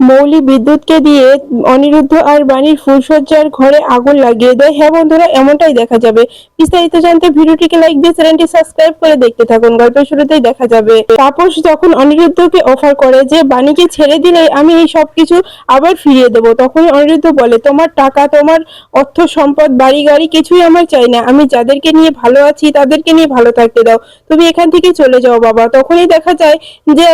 মৌলি বিদ্যুৎকে দিয়ে অনিরুদ্ধ আর বাণীর ফুলসজ্জার ঘরে আগুন লাগিয়ে দেয়। হ্যাঁ বন্ধুরা, এমনটাই দেখা যাবে। বিস্তারিত জানতে ভিডিওটিকে লাইক দিয়ে চ্যানেলটি সাবস্ক্রাইব করে দেখতে থাকুন। গল্পের শুরুতেই দেখা যাবে। তাপস যখন অনিরুদ্ধকে অফার করে যে, বাণীকে ছেড়ে দিলে আমি এই সব কিছু আবার ফিরিয়ে দেবো, তখনই অনিরুদ্ধ বলে, তোমার টাকা, তোমার অর্থ, সম্পদ, বাড়ি, গাড়ি কিছুই আমার চাই না। আমি যাদেরকে নিয়ে ভালো আছি, তাদেরকে নিয়ে ভালো থাকতে দাও। তুমি এখান থেকে চলে যাও বাবা। তখনই দেখা যায় যে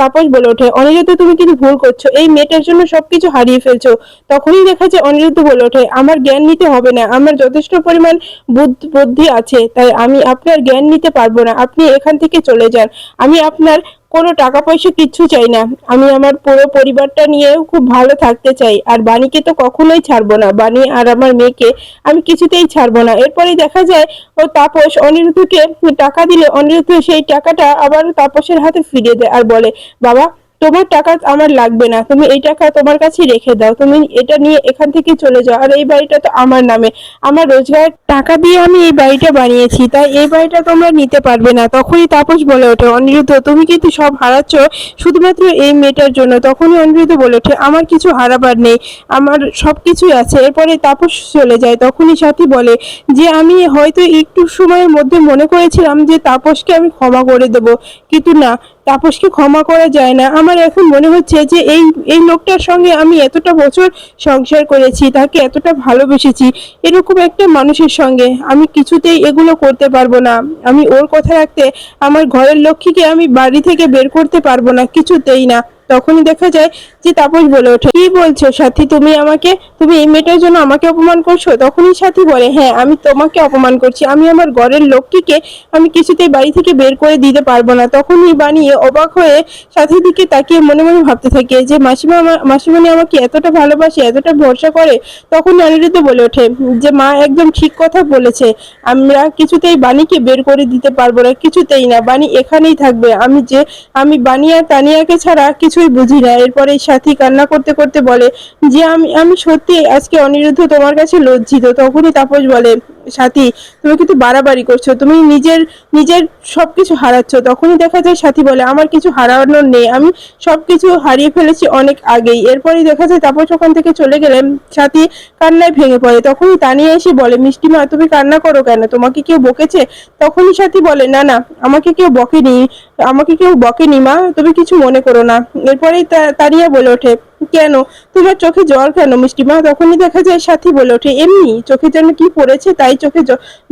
তাপস বলে ওঠে, অনিরুদ্ধ, তুমি কিন্তু ভুল করছ। এই মেয়েটার জন্য সবকিছু হারিয়ে ফেলছো। তখনই দেখা যায় অনিরুদ্ধ বলে ওঠে, আমার জ্ঞান নিতে হবে না, আমার যথেষ্ট পরিমাণ বুদ্ধ- বুদ্ধি আছে, তাই আমি আপনার জ্ঞান নিতে পারব না, আপনি এখান থেকে চলে যান। আমি আপনার কোনো টাকা পয়সা কিচ্ছু চাই না। আমি আমার পুরো পরিবারটা নিয়েও খুব ভালো থাকতে চাই, আর বাণীকে তো কখনোই ছাড়বো না। বাণী আর আমার মেয়েকে আমি কিছুতেই ছাড়বো না। এরপরে দেখা যায় ও তাপস অনিরুদ্ধকে টাকা দিলে, অনিরুদ্ধ সেই টাকাটা আবার তাপসের হাতে ফিরিয়ে দেয় আর বলে, বাবা তোমার টাকা আমার লাগবে না, তুমি এই টাকা তোমার কাছে রেখে দাও, তুমি এটা নিয়ে এখান থেকে চলে যাও, আর এই বাড়িটা তো আমার নামে। আমার রোজগার, টাকা দিয়ে আমি এই বাড়িটা বানিয়েছি, তাই এই বাড়িটা তোমরা নিতে পারবে না। তখনই তাপস বলে ওঠে, অনিরুদ্ধ, তুমি কিন্তু সব হারাচ্ছ? শুধুমাত্র এই মেয়েটার জন্য। তখনই অনিরুদ্ধ বলে ওঠে, আমার কিছু হারাবার নেই, আমার সব কিছুই আছে। এরপরে তাপস চলে যায়, তখনই সাথী বলে যে, আমি হয়তো একটু সময়ের মধ্যে মনে করেছিলাম যে, তাপসকে আমি ক্ষমা করে দেব, কিন্তু না তাপসকে ক্ষমা করা যায় না। আমার এখন মনে হচ্ছে যে এই এই লোকটার সঙ্গে আমি এতটা বছর সংসার করেছি, তাকে এতটা ভালোবেসেছি, এরকম একটা মানুষের সঙ্গে আমি কিছুতেই এগুলো করতে পারব না। আমি ওর কথা রাখতে আমার ঘরের লক্ষ্মীকে আমি বাড়ি থেকে বের করতে পারব না, কিছুতেই না। তখনই দেখা যায় যে তাপস বলে ওঠে, কি বলছো সাথী? তুমি আমাকে, তুমি এই মেয়েটার জন্য আমাকে অপমান করছ? তখনই সাথী বলে হ্যাঁ আমি তোমাকে অপমান করছি। আমি আমার ঘরের লক্ষ্মীকে আমি কিছুতেই বাড়ি থেকে বের করে দিতে পারব না। তখনই বানিয়ে অবাক হয়ে সাথীর দিকে তাকিয়ে মনে মনে ভাবতে থাকে যে, মাসিমা আমার মাসিমণি আমাকে এতটা ভালোবাসে, এতটা ভরসা করে? তখন অনিরুদ্ধ বলে ওঠে যে, মা একদম ঠিক কথা বলেছে। আমরা কিছুতেই বাণীকে বের করে দিতে পারব না, কিছুতেই না। বাণী এখানেই থাকবে। আমি যে, আমি বানিয়া তানিয়াকে ছাড়া কিছুই বুঝি না। এরপরে সাথী কান্না করতে করতে বলে যে, আমি আমি সত্যি আজকে অনিরুদ্ধ তোমার কাছে লজ্জিত। তখনই তাপস বলে, সাথী, তুমি কিন্তু বাড়াবাড়ি করছ। তুমি নিজের নিজের সবকিছু হারাচ্ছ। তখনই দেখা যায় সাথী বলে, আমার কিছু হারানোর নেই। আমি সব কিছু হারিয়ে ফেলেছি অনেক আগেই। এরপরই দেখা যায় তাপস ওখান থেকে চলে গেলে সাথী কান্নায় ভেঙে পড়ে। তখনই তানিয়া এসে বলে মিষ্টি মা তুমি কান্না করো কেন? তোমাকে কেউ বকেছে? তখনই সাথী বলে, না না, আমাকে কেউ বকেনি। আমাকে কেউ বকেনি, মা। তুমি কিছু মনে করো না। এরপরেই তারিয়া বলে ওঠে, কেন? তোমার চোখে জল কেন মিষ্টি, মা? তখনই দেখা যায় সাথী বলে ওঠে, এমনি চোখে যেন কি পড়েছে, তাই চোখে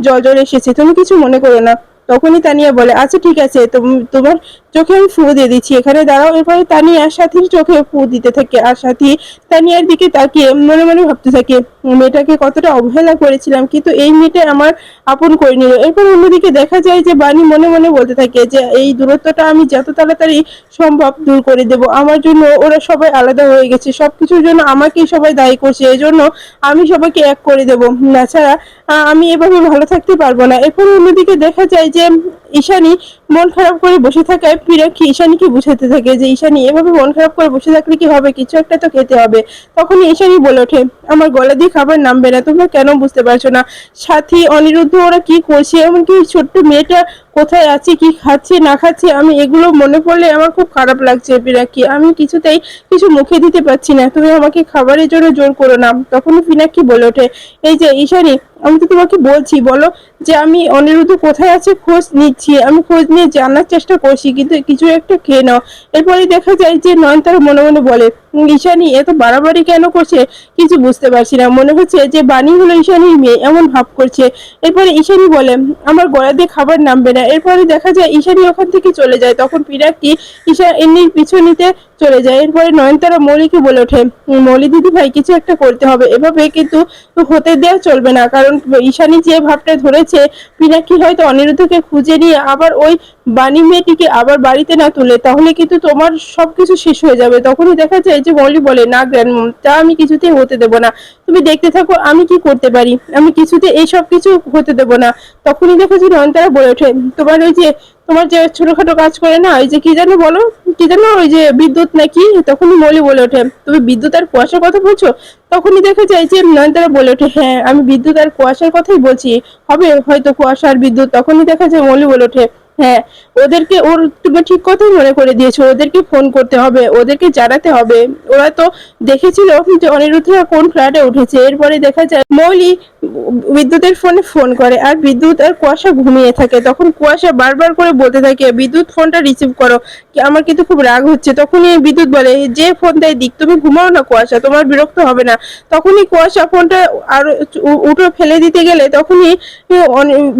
জল জল এসেছে। তুমি কিছু মনে করো না। তখনই তানিয়া বলে আচ্ছা ঠিক আছে, তুম- তোমার চোখে আমি ফু দিয়ে দিচ্ছি, এখানে দাঁড়াও। এরপরে তানিয়া সাথীর চোখে ফু দিতে থাকে আর সাথী তানিয়ার দিকে তাকিয়ে মনে মনে ভাবতে থাকে, মেয়েটাকে কতটা অবহেলা করেছিলাম, কিন্তু এই মেয়েটা আমার আপন করে নিল। এরপর অন্যদিকে দেখা যায় যে বাণী মনে মনে বলতে থাকে যে, এই দূরত্বটা আমি যত তাড়াতাড়ি সম্ভব দূর করে দেব। আমার জন্য ওরা সবাই আলাদা হয়ে গেছে। সবকিছুর জন্য আমাকেই সবাই দায়ী করছে। এই জন্য আমি সবাইকে এক করে দেব। তাছাড়া আমি এভাবে ভালো থাকতে পারব না। এরপর অন্যদিকে দেখা যায় যে ঈশানী মন খারাপ করে বসে থাকায় পিরাক্ষী ঈশানীকে বুঝাতে থাকে যে ঈশানী এভাবে মন খারাপ করে বসে থাকলে কি হবে? কিছু একটা তো খেতে হবে। তখন ঈশানী বলে ওঠে, আমার গলা দিয়ে খাবার নামবে না, তোমরা কেন বুঝতে পারছ না? সাথী, অনিরুদ্ধ, ওরা কি করছে? এমনকি ছোট্ট মেয়েটা কোথায় আছে, কি খাচ্ছে, না খাচ্ছে? আমি এগুলো মনে পড়লে আমার খুব খারাপ লাগছে পিনাকি আমি কিছুতেই কিছু মুখে দিতে পারছি না। তুমি আমাকে খাবারের জন্য জোর করো না। তখনই পিনাকি বলে ওঠে, এই যে ঈশানী, আমি তো তোমাকে বলছি, বলো যে আমি অনিরুদ্ধ কোথায় আছে খোঁজ নিচ্ছি। আমি খোঁজ নিয়ে জানার চেষ্টা করছি কিন্তু কিছু একটা খেয়ে নাও। এরপরে দেখা যায় যে নয়নতারা মনে মনে বলে "উম, ঈশানী এত বাড়াবাড়ি কেন করছে কিছু বুঝতে পারছি না। মনে হচ্ছে যে বাণী হলো ঈশানীর মেয়ে, এমন ভাব করছে। এরপরে ঈশানি বলে, আমার গলা দিয়ে খাবার নামবে না। এরপরে দেখা যায় ঈশানি ওখান থেকে চলে যায়। তখন পিরাকি ঈশা এমনির পিছু নিতে চলে যায়। এরপরে নয়নতারা মৌলিকে বলে ওঠে, মৌলি দিদি ভাই, কিছু একটা করতে হবে। এভাবে কিন্তু হতে দেওয়া চলবে না। কারণ ঈশানি যে ভাবটা ধরেছে পিনাকি হয়তো অনিরুদ্ধকে খুঁজে নিয়ে আবার ওই বাণী মেয়েটিকে আবার বাড়িতে না তুলে, তাহলে কিন্তু তোমার সবকিছু শেষ হয়ে যাবে। তখনই দেখা যায় যে মৌলি বলে, না গ্র্যান্ড তা আমি কিছুতেই হতে দেবো না। তুমি দেখতে থাকো, আমি কি করতে পারি? আমি কিছুতে এই সব কিছু হতে দেবো না। তখনই দেখো যে নয়নতারা বলে ওঠে, তোমার ওই যে, তোমার যে ছোটখাটো কাজ করে না, ওই যে কি জানো বলো? কি জানো ওই যে বিদ্যুৎ নাকি? তখনই মলি বলে ওঠে, তুমি বিদ্যুৎ আর কুয়াশার কথা বলছো? তখনই দেখা যায় যে নয়নতারা বলে ওঠে হ্যাঁ আমি বিদ্যুৎ আর কুয়াশার কথাই বলছি। হবে হয়তো কুয়াশা আর বিদ্যুৎ। তখনই দেখা যায় মৌলি বলে ওঠে হ্যাঁ ওদেরকে ওর তুমি ঠিক কথাই মনে করে দিয়েছ, ওদেরকে ফোন করতে হবে, ওদেরকে জানাতে হবে। ওরা তো দেখেছিল যে অনিরুদ্ধরা কোন ফ্ল্যাটে উঠেছে। এরপরে দেখা যায় মৌলি বিদ্যুতের ফোনে ফোন করে আর বিদ্যুৎ আর কুয়াশা ঘুমিয়ে থাকে। তখন কুয়াশা বারবার করে বলতে থাকে, বিদ্যুৎ ফোনটা রিসিভ করো। আমার কিন্তু খুব রাগ হচ্ছে। তখনই বিদ্যুৎ বলে, যে ফোন দেয় দিক, তুমি ঘুমাও না কুয়াশা, তোমার বিরক্ত হবে না। তখনই কুয়াশা ফোনটা আর উঠো ফেলে দিতে গেলে তখনই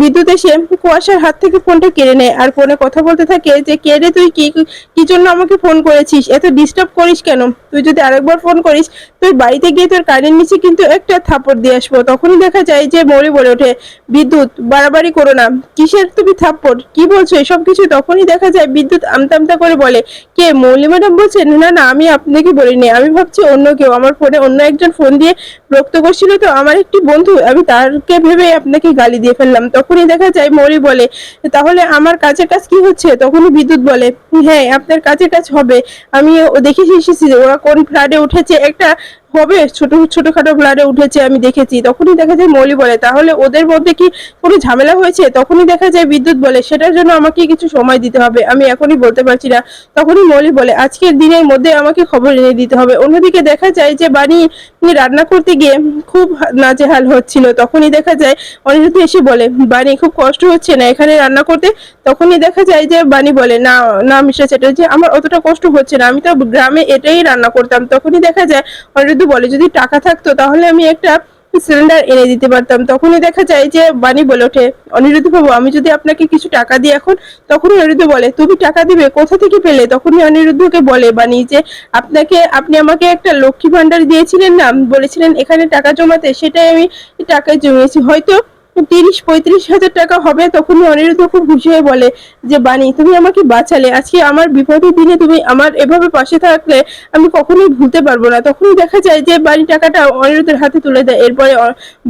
বিদ্যুৎ এসে কুয়াশার হাত থেকে ফোনটা কেড়ে নেয়। আর ফোনে কথা বলতে থাকে যে, কে রে তুই? কি কি জন্য আমাকে ফোন করেছিস? এত ডিস্টার্ব করিস কেন? তুই যদি আরেকবার ফোন করিস, তুই বাড়িতে গিয়ে তোর কানের নিচে কিন্তু একটা থাপড় দিয়ে আসব। তখনই দেখা যায় যে, মৌরি বলে ওঠে। বিদ্যুৎ, বাড়াবাড়ি করো না। কিসের তুমি থাপ্পড়? কি বলছো? এসব কিছু তখনই দেখা যায়। বিদ্যুৎ আমতা আমতা করে বলে, কে, মৌলি ম্যাডাম বলছেন? না না, আমি আপনাকে বলিনি। আমি ভাবছি অন্য কেউ। আমার ফোনে অন্য একজন ফোন দিয়ে বিরক্ত করছিল তো আমার একটি বন্ধু, আমি তারকে ভেবে আপনাকে গালি দিয়ে ফেললাম। তখনই দেখা যায় মৌরি বলে, তাহলে আমার কাজের কাজ কি হচ্ছে? তখনই বিদ্যুৎ বলে হ্যাঁ আপনার কাজের কাজ হবে। আমি দেখে এসেছি ওরা কোন ফ্ল্যাটে উঠেছে। একটা হবে? ছোট, ছোটখাটো ফ্ল্যাটে উঠেছে, আমি দেখেছি। তখনই দেখা যায় মৌলি বলে, তাহলে ওদের মধ্যে কি কোনো ঝামেলা হয়েছে? তখনই দেখা যায় বিদ্যুৎ বলে, সেটার জন্য আমাকে কিছু সময় দিতে হবে, আমি এখনই বলতে পারছি না। তখনই মৌলি বলে, আজকের দিনের মধ্যে আমাকে খবর এনে দিতে হবে। অন্যদিকে দেখা যায় যে বাণী রান্না করতে গিয়ে খুব নাজেহাল হচ্ছিল। তখনই দেখা যায় অনিরুদ্ধ এসে বলে, বাণী, খুব কষ্ট হচ্ছে না এখানে রান্না করতে? তখনই দেখা যায় যে বাণী বলে, না না মিশ্রা চ্যাটার্জি, আমার অতটা কষ্ট হচ্ছে না। আমি তো গ্রামে এটাই রান্না করতাম। তখনই দেখা যায় অনিরুদ্ধ বলে, যদি টাকা থাকতো, তাহলে আমি একটা সিলিন্ডার এনে দিতে পারতাম। তখনই দেখা যায় যে বাণী বলে ওঠে, অনিরুদ্ধ বাবু, আমি যদি আপনাকে কিছু টাকা দিই এখন তখন অনিরুদ্ধ বলে, তুমি টাকা দিবে? কোথা থেকে পেলে? তখনই অনিরুদ্ধকে বলে বাণী যে, আপনাকে, আপনি আমাকে একটা লক্ষ্মী ভান্ডার দিয়েছিলেন না? বলেছিলেন এখানে টাকা জমাতে, সেটাই আমি টাকায় জমিয়েছি। হয়তো তিরিশ পঁয়ত্রিশ হাজার টাকা হবে, তখনই অনিরুদ্ধ খুব খুশি হয়ে বলে যে, বাণী, তুমি আমাকে বাঁচালে। আজকে আমার বিপদের দিনে তুমি আমার এভাবে পাশে থাকলে আমি কখনোই ভুলতে পারব না। তখনই দেখা যায় যে, বাণী টাকাটা অনিরুদ্ধের হাতে তুলে দেয়। এরপরে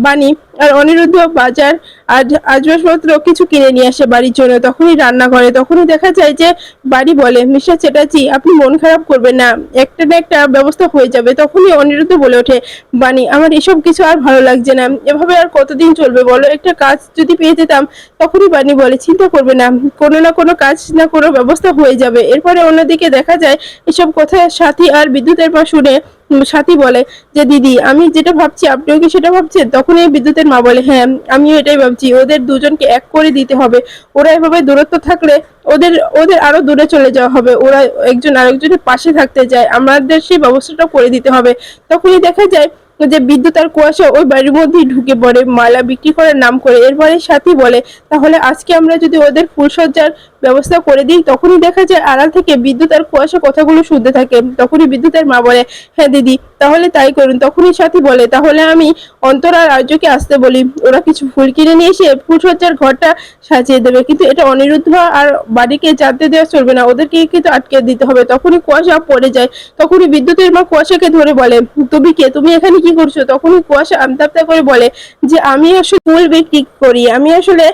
বাণী আর অনিরুদ্ধ বাজার আজ আসবাবপত্র কিছু কিনে নিয়ে আসে বাড়ির জন্য। তখনই রান্না করে তখনই দেখা যায় যে বাড়ি বলে, মিস্টার চ্যাটার্জি, আপনি মন খারাপ করবেন না। একটা না একটা ব্যবস্থা হয়ে যাবে। তখনই অনিরুদ্ধ বলে ওঠে, বাণী, আমার এসব কিছু আর ভালো লাগছে না। এভাবে আর কতদিন চলবে বলো? একটা কাজ যদি পেয়ে যেতাম, তখনই বাণী বলে, চিন্তা করবে না। কোনো না কোনো কাজ না কোনো ব্যবস্থা হয়ে যাবে। এরপরে অন্যদিকে দেখা যায়, এসব কথা সাথী আর বিদ্যুতের পা শুনে সাথী বলে যে, দিদি, আমি যেটা ভাবছি, আপনিও কি সেটা ভাবছেন? তখন এই বিদ্যুতের মা বলে হ্যাঁ আমিও এটাই ভাবছি। ওদের দুজনকে এক করে দিতে হবে। ওরা এভাবে দূরত্ব থাকলে ওদের ওদের আরও দূরে চলে যাওয়া হবে। ওরা একজন আরেকজনের পাশে থাকতে চায়। আমাদের সেই ব্যবস্থাটা করে দিতে হবে। তখনই দেখা যায় যে, বিদ্যুৎ আর কুয়াশা ওই বাড়ির মধ্যেই ঢুকে পড়ে। মালা বিক্রি করার নাম করে। এরপরে সাথী বলে, তাহলে আজকে আমরা যদি ওদের ফুলসজ্জার ব্যবস্থা করে দিই, তখনই দেখা যায় আড়াল থেকে বিদ্যুৎ আর কুয়াশা কথাগুলো শুনতে থাকে। তখনই বিদ্যুতের মা বলে হ্যাঁ দিদি, তাহলে তাই করুন। তখনই সাথী বলে, তাহলে আমি অন্তরা আর আর্যকে আসতে বলি। ওরা কিছু ফুল কিনে নিয়ে এসে ফুলসজ্জার ঘরটা সাজিয়ে দেবে। কিন্তু এটা অনিরুদ্ধ আর বাড়িকে জানতে দেওয়া চলবে না। ওদেরকে কিন্তু আটকে দিতে হবে। তখনই কুয়াশা পড়ে যায়। তখনই বিদ্যুতের মা কুয়াশাকে ধরে বলে, তুমি কে? তুমি এখানে কি করছ? তখনই কুয়াশা আমতা আমতা করে বলে, যে আমি আসলে ফুল বিক্রি করি। আমি আসলে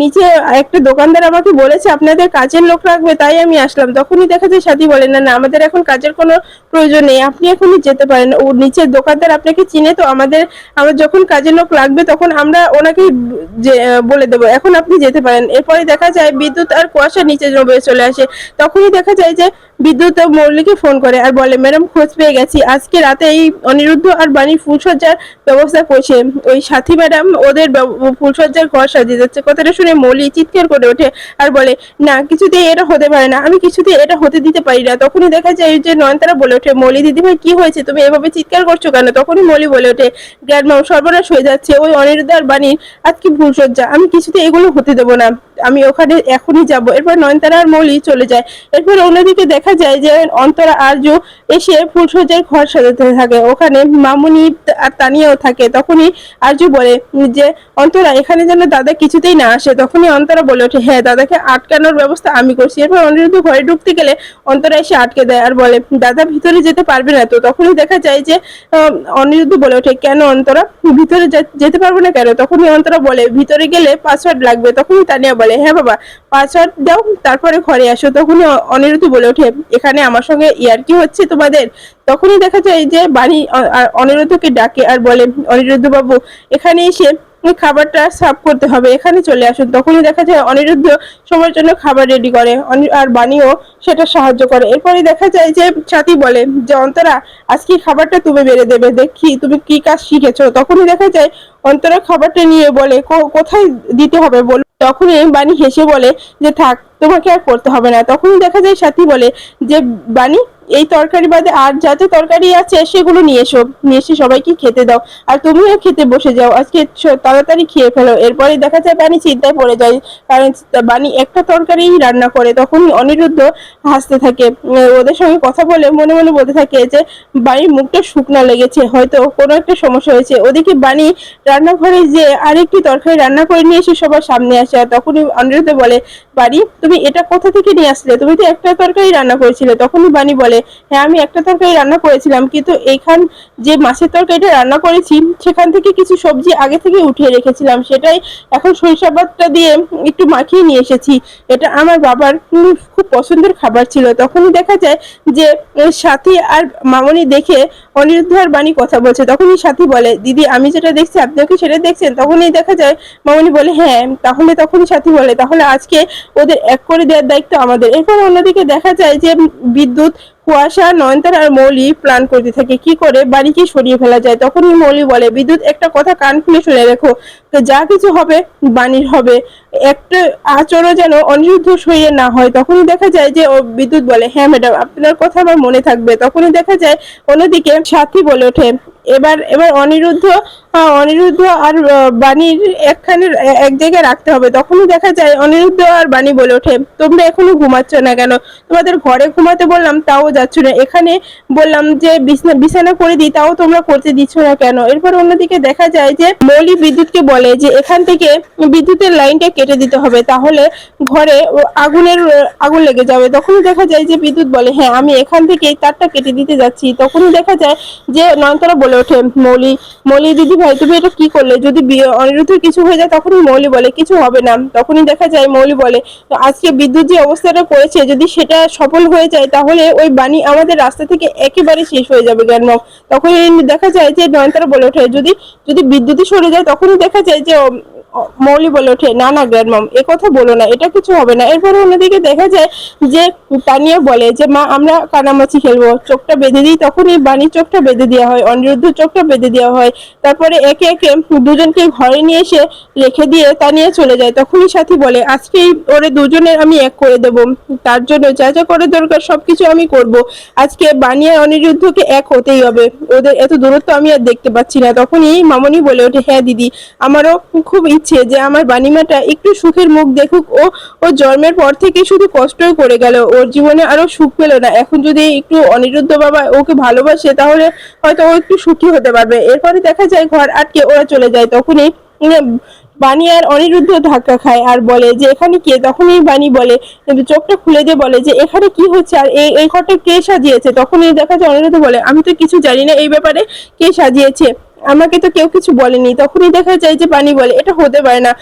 নিচে একটা দোকানদার আমাকে বলেছে আপনাদের কাজের লোক রাখবে, তাই আমি আসলাম। তখনই দেখা যায় সাথী বলে, না না, আমাদের এখন কাজের কোনো প্রয়োজন নেই, আপনি এখনই যেতে পারেন। ও নিচের দোকানদার আপনাকে চিনে তো, আমাদের, আমার যখন কাজের লোক লাগবে, তখন আমরা ওনাকে বলে দেবো, এখন আপনি যেতে পারেন। এরপরে দেখা যায় বিদ্যুৎ আর কুয়াশা নিচে জমে চলে আসে। তখনই দেখা যায় যে বিদ্যুৎ মৌলিকে ফোন করে আর বলে, ম্যাডাম, খোঁজ পেয়ে গেছি। আজকে রাতে এই অনিরুদ্ধ আর বাণীর ফুলসজ্জার ব্যবস্থা করছে। ওই সাথী ম্যাডাম, ওদের ফুলসজ্জার ঘর সাজিয়ে যাচ্ছে কথাটা শুনে মৌলি চিৎকার করে ওঠে আর বলে না কিছুতে এটা হতে পারে না। আমি কিছুতে এটা হতে দিতে পারি না। তখনই দেখা যায় যে নয়নতারা বলে ওঠে, মলি দিদিভাই, কি হয়েছে? তুমি এভাবে চিৎকার করছ কেন? তখনই মলি বলে ওঠে গ্র্যান্ডমাম সর্বনাশ হয়ে যাচ্ছে। ওই অনিরুদ্ধ আর বাণীর আজকে ভুল সজ্জা আমি কিছুতে এগুলো হতে দেবো না। আমি ওখানে এখনই যাব। এরপর নয়নতারা আর মৌলি চলে যায়। এরপর অন্যদিকে দেখা যায় যে অন্তরা আর্য এসে ফুলসজ্জার ঘর সাজাতে থাকে। ওখানে মামুনি আর তানিয়াও থাকে। তখনই আর্য বলে যে, অন্তরা, এখানে যেন দাদা কিছুতেই না আসে। তখনই অন্তরা বলে ওঠে হ্যাঁ দাদাকে আটকানোর ব্যবস্থা আমি করছি। এরপর অনিরুদ্ধ ঘরে ঢুকতে গেলে অন্তরা এসে আটকে দেয় আর বলে, দাদা ভিতরে যেতে পারবে না তো? তখনই দেখা যায় যে অনিরুদ্ধ বলে ওঠে, কেন অন্তরা? ভিতরে যেতে পারব না কেন? তখনই অন্তরা বলে, ভিতরে গেলে পাসওয়ার্ড লাগবে। তখনই তানিয়া বলে হ্যাঁ বাবা পাসওয়ার্ড দাও তারপরে ঘরে আসো। তখনই অনিরুদ্ধ বলে ওঠে, এখানে আমার সঙ্গে ইয়ার কি হচ্ছে তোমাদের? তখনই দেখা যায় যে আর অনিরুদ্ধকে ডাকে আর বলে, অনিরুদ্ধ বাবু, এখানে এসে খাবারটা সার্ভ করতে হবে, এখানে চলে আসুন। তখনই দেখা যায় অনিরুদ্ধ সময়ের জন্য খাবার রেডি করে আর বাণীও সেটা সাহায্য করে। এরপরে দেখা যায় যে সাথী বলে, যে অন্তরা, আজকে খাবারটা তুমি বেড়ে দেবে, দেখি তুমি কি কাজ শিখেছো? তখনই দেখা যায় অন্তরা খাবারটা নিয়ে বলে, "কো- কোথায় দিতে হবে বল তখনই বাণী হেসে বলে যে, থাক, তোমাকে আর করতে হবে না। তখনই দেখা যায় সাথী বলে যে, বাণী এই তরকারি বাদে আর যা যা তরকারি আছে সেগুলো নিয়ে এসো। নিয়ে এসে সবাইকে খেতে দাও। আর তুমিও খেতে বসে যাও। আজকে তাড়াতাড়ি খেয়ে ফেলো। এরপরে দেখা যায় বাণী চিন্তায় পড়ে যায় কারণ বাণী একটা তরকারি রান্না করে তখন অনিরুদ্ধ হাসতে থাকে। ওদের সঙ্গে কথা বলে মনে মনে বলতে থাকে যে বাণীর মুখটা শুকনো লেগেছে। হয়তো কোনো একটা সমস্যা হয়েছে। ওদিকে বাণী রান্নাঘরে যে আরেকটি তরকারি রান্না করে নিয়ে এসে সবার সামনে আসে। আর তখনই অনিরুদ্ধ বলে বাড়ি তুমি এটা কোথা থেকে নিয়ে আসলে? তুমি তো একটা তরকারি রান্না করেছিলে। তখনই বাণী বলে হ্যাঁ আমি একটা তরকারি রান্না করেছিলাম, কিন্তু এইখান যে মাছের তরকারিটা রান্না করেছি, সেখান থেকে কিছু সবজি আগে থেকে উঠিয়ে রেখেছিলাম। সেটাই এখন সরিষা বাটটা দিয়ে একটু মাখিয়ে নিয়ে এসেছি। এটা আমার বাবার খুব পছন্দের খাবার ছিল। তখনই দেখা যায় যে সাথী আর মামনি দেখে অনিরুদ্ধ আর বাণী কথা বলছে। তখনই সাথী বলে, দিদি, আমি যেটা দেখছি, আপনিও কি সেটা দেখছেন? তখনই দেখা যায়, মামনি বলে হ্যাঁ তাহলে তখনই সাথী বলে, তাহলে আজকে ওদের এক করে দেওয়ার দায়িত্ব আমাদের। এরপর অন্যদিকে দেখা যায় যে বিদ্যুৎ, কুয়াশা, নয়নতারা আর মৌলি প্ল্যান করতে থাকে, কি করে বাড়িকে সরিয়ে ফেলা যায়। তখনই মৌলি বলে, বিদ্যুৎ, একটা কথা কান খুলে শুনে রেখো তো যা কিছু হবে বাণীর হবে। একটা আচরণ যেন অনিরুদ্ধ সইয়ে না হয়, তখনই দেখা যায় যে ও বিদ্যুৎ বলে হ্যাঁ ম্যাডাম আপনার কথা আমার মনে থাকবে। তখনই দেখা যায় অন্যদিকে সাথী বলে ওঠে এবার এবার অনিরুদ্ধ অনিরুদ্ধ আর বাণীর একখানে এক জায়গায় রাখতে হবে। তখনই দেখা যায় অনিরুদ্ধ আর বাণী বলে ওঠে, তোমরা এখনও ঘুমাচ্ছ না কেন? তোমাদের ঘরে ঘুমাতে বললাম, তাও যাচ্ছ না। এখানে বললাম যে, বিছানা বিছানা করে দিই, তাও তোমরা করতে দিচ্ছ না কেন? এরপর অন্যদিকে দেখা যায় যে, মৌলি বিদ্যুৎকে বলে যে, এখান থেকে বিদ্যুতের লাইনটা কেটে দিতে হবে, তাহলে ঘরে আগুনের, আগুন লেগে যাবে। তখনই দেখা যায় যে, বিদ্যুৎ বলে হ্যাঁ আমি এখান থেকে তারটা কেটে দিতে যাচ্ছি। তখনই দেখা যায় যে, নয়নতারা বলে ওঠে। মৌলি মৌলি, দিদি ভাই, তুমি এটা কি করলে? যদি অনিরুদ্ধ অনিরুদ্ধের কিছু হয়ে যায়, তখনই মৌলি বলে, কিছু হবে না। তখনই দেখা যায় মৌলি বলে, তো আজকে বিদ্যুৎ যে অবস্থাটা করেছে যদি সেটা সফল হয়ে যায়, তাহলে ওই বাণী আমাদের রাস্তা থেকে একেবারে শেষ হয়ে যাবে জ্ঞান তখনই দেখা যায় যে নয়নতারা বলে ওঠে, যদি যদি বিদ্যুৎই সরে যায়, তখনই দেখা যায় যে মৌলি বলে ওঠে, না না গ্র্যান্ডমম এ কথা বলো না, এটা কিছু হবে না। এরপরে অন্যদিকে দেখা যায় যে তানিয়া বলে যে, মা, আমরা কানামাছি খেলব। চোখটা বেঁধে দিই, তখনই বাণীর চোখটা বেঁধে দেওয়া হয়, অনিরুদ্ধ চোখটা বেঁধে দেওয়া হয়। তারপরে একে একে দুজনকে ঘরে নিয়ে এসে রেখে দিয়ে তানিয়া চলে যায়। তখনই সাথী বলে আজকেই ওরে দুজনের আমি এক করে দেব। তার জন্য যা যা করে দরকার, সবকিছু আমি করব। আজকে বানিয়ে অনিরুদ্ধকে এক হতেই হবে। ওদের এত দূরত্ব আমি আর দেখতে পাচ্ছি না। তখনই মামনি বলে ওঠে হ্যাঁ দিদি, আমারও খুব ইচ্ছে যে আমার বানিমাটা একটু সুখের মুখ দেখুক ও ও জন্মের পর থেকে শুধু কষ্টই করে গেল। ওর জীবনে আরও সুখ পেল না। এখন যদি একটু অনিরুদ্ধ বাবা ওকে ভালোবাসে, তাহলে হয়তো ও একটু সুখী হতে পারবে। এরপরে দেখা যায় ঘর আটকে ওরা চলে যায়। তখনই বাণী আর অনিরুদ্ধ ধাক্কা খায় আর বলে যে, এখানে কে? তখনই বাণী বলে, চোখটা খুলে দিয়ে বলে যে, এখানে কি হচ্ছে? আর এই এই ঘরটা কে সাজিয়েছে? তখনই দেখা যায় অনিরুদ্ধ বলে, আমি তো কিছু জানি না এই ব্যাপারে। কে সাজিয়েছে? আমাকে তো কেউ কিছু বলেনি। তখনই দেখা যায় যে পানি বলে, এটা হতে পারে না।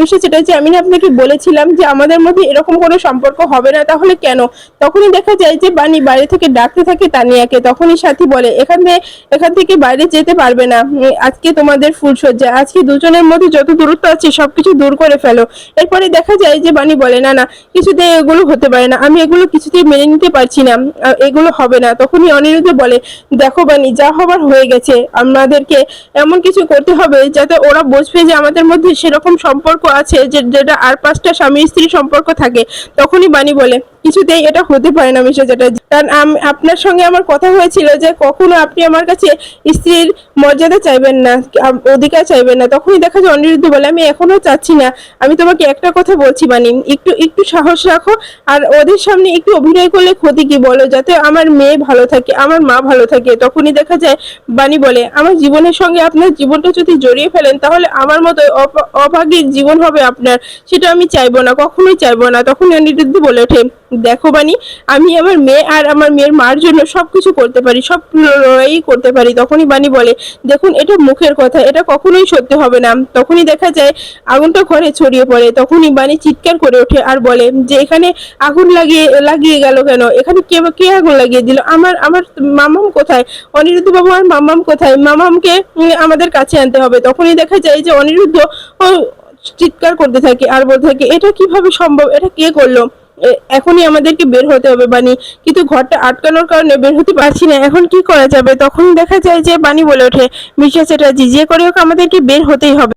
বিশেষ এটা যে আমি না আপনাকে বলেছিলাম যে আমাদের মধ্যে এরকম কোনো সম্পর্ক হবে না, তাহলে কেন? তখনই দেখা যায় যে বাণী বাইরে থেকে ডাকতে থাকে তানিয়াকে। তখনই সাথী বলে, এখান থেকে এখান থেকে বাইরে যেতে পারবে না। আজকে তোমাদের ফুলসজ্জা আজকে দুজনের মধ্যে যত দূরত্ব আছে, সবকিছু দূর করে ফেলো। এরপরে দেখা যায় যে বাণী বলে, না না কিছুতে এগুলো হতে পারে না। আমি এগুলো কিছুতেই মেনে নিতে পারছি না। এগুলো হবে না। তখনই অনিরুদ্ধ বলে, দেখো বাণী যা হবার হয়ে গেছে। আমাদেরকে এমন কিছু করতে হবে যাতে ওরা বুঝবে যে আমাদের মধ্যে সেরকম সম্পর্ক আছে যে, যেটা আর পাঁচটা স্বামী স্ত্রী সম্পর্ক থাকে। তখনই বাণী বলে, কিছুতেই এটা হতে পারে না মিশা যেটা কারণ আপনার সঙ্গে আমার কথা হয়েছিল যে কখনো আপনি আমার কাছে স্ত্রীর মর্যাদা চাইবেন না অধিকার চাইবেন না। তখনই দেখা যায় অনিরুদ্ধ বলে, আমি এখনও চাচ্ছি না। আমি তোমাকে একটা কথা বলছি বানি একটু একটু সাহস রাখো আর ওদের সামনে একটু অভিনয় করলে ক্ষতি কি বলো? যাতে আমার মেয়ে ভালো থাকে, আমার মা ভালো থাকে। তখনই দেখা যায় বাণী বলে আমার জীবনের সঙ্গে আপনার জীবনটা যদি জড়িয়ে ফেলেন, তাহলে আমার মতো অভাগীর জীবন হবে আপনার। সেটা আমি চাইব না, কখনোই চাইব না। তখন অনিরুদ্ধ বলে ওঠে দেখো বানি আমি আমার মেয়ে আর আমার মেয়ের মার জন্য সব কিছু করতে পারি, সব লড়াই করতে পারি। তখনই বানি বলে, দেখুন, এটা মুখের কথা, এটা কখনোই সত্যি হবে না। তখনই দেখা যায়, আগুনটা ঘরে ছড়িয়ে পড়ে। তখনই বানি চিৎকার করে ওঠে আর বলে, যে এখানে আগুন লাগিয়ে লাগিয়ে গেল কেন? এখানে কে কে আগুন লাগিয়ে দিল? আমার আমার মামাম কোথায়? অনিরুদ্ধ বাবু আর মামাম কোথায়? মামামকে আমাদের কাছে আনতে হবে। তখনই দেখা যায় যে অনিরুদ্ধ চিৎকার করতে থাকে আর বলতে থাকে, এটা কীভাবে সম্ভব? এটা কে করল? এখনই আমাদেরকে বের হতে হবে, বাণী। কিন্তু ঘরটা আটকানোর কারণে বের হতে পারছি না। এখন কি করা যাবে? তখন দেখা যায় যে বাণী বলে ওঠে মিশা চ্যাটার্জি, যে করে হোক আমাদেরকে বের হতেই হবে।